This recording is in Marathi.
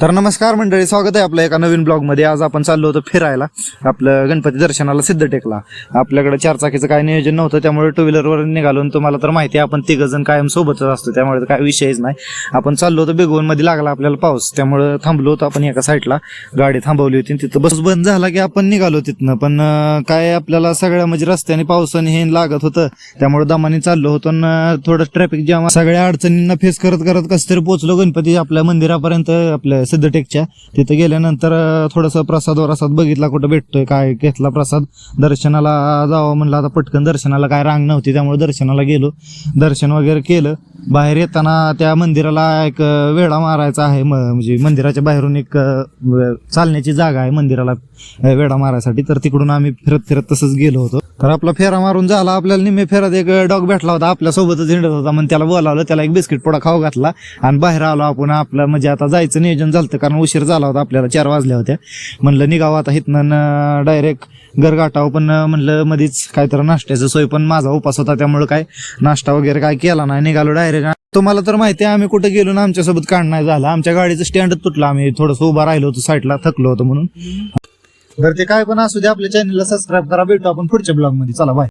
तर नमस्कार मंडळी स्वागत आहे आपलं एका नवीन ब्लॉगमध्ये आज आपण चाललो होतो फिरायला. आपलं गणपती दर्शनाला सिद्धटेकला. आपल्याकडे चार चाकीचं काय नियोजन नव्हतं त्यामुळे टू व्हीलरवर निघालो. आणि तुम्हाला तर माहिती आहे आपण तिघजण कायम सोबतच असतो त्यामुळे तर काय विषयच नाही. आपण चाललो होतो बेगवून मध्ये लागला आपल्याला पाऊस. त्यामुळे थांबलो होतो आपण एका साईडला गाडी थांबवली होती आणि तिथं बस बंद झाला की आपण निघालो तिथनं. पण काय आपल्याला सगळ्या म्हणजे रस्त्याने पावसाने हे लागत होतं त्यामुळे दमाने चाललो होतो थोडं ट्रॅफिक जाम सगळ्या अडचणींना फेस करत करत कसं तरी पोहोचलो गणपती आपल्या मंदिरापर्यंत. आपल्या सिद्धटेकच्या. तिथं गेल्यानंतर थोडंसं प्रसाद वरासाद बघितला कुठं भेटतोय काय घेतला प्रसाद. दर्शनाला जावं म्हणलं आता पटकन दर्शनाला काय रांग नव्हती त्यामुळे दर्शनाला गेलो. दर्शन वगैरे केलं. बाहेर येताना त्या मंदिराला एक वेढा मारायचा आहे. म- म्हणजे मंदिराच्या बाहेरून एक चालण्याची जागा आहे मंदिराला वेढा मारायसाठी. तर तिकडून आम्ही फिरत फिरत तसंच गेलो होतो. तर आपला फेरा मारून झाला. आपल्याला निम्मे फेरात एक डॉग भेटला होता. आपल्या सोबतच हिंडत होता. मग त्याला बोलावलं. त्याला एक बिस्किट पोडा खाऊ घातला. आणि बाहेर आलो आपण. आपलं म्हणजे आता जायचं नियोजन झालं कारण उशीर झाला होता. आपल्याला चार वाजल्या होत्या. म्हणलं निघावं आता इथनं. डायरेक्ट गरगाटाव पण म्हणलं मध्येच काहीतरी नाश्त्याचं सोय पण माझा उपास होता. त्यामुळे काय नाश्ता वगैरे काय केला नाही. निघालो डायरेक्ट तुम्हाला तर माहिती आहे आम्ही कुठे गेलो ना आमच्यासोबत काढ नाही झाला. आमच्या गाडीचं स्टँड तुटलं. आम्ही थोडंसं उभा राहिलो होतो साईडला थकलो होतो म्हणून. बरं ते काय पण असू दे आपल्या चॅनलला सबस्क्राईब करा भेटू आपण पुढच्या ब्लॉगमध्ये. चला बाय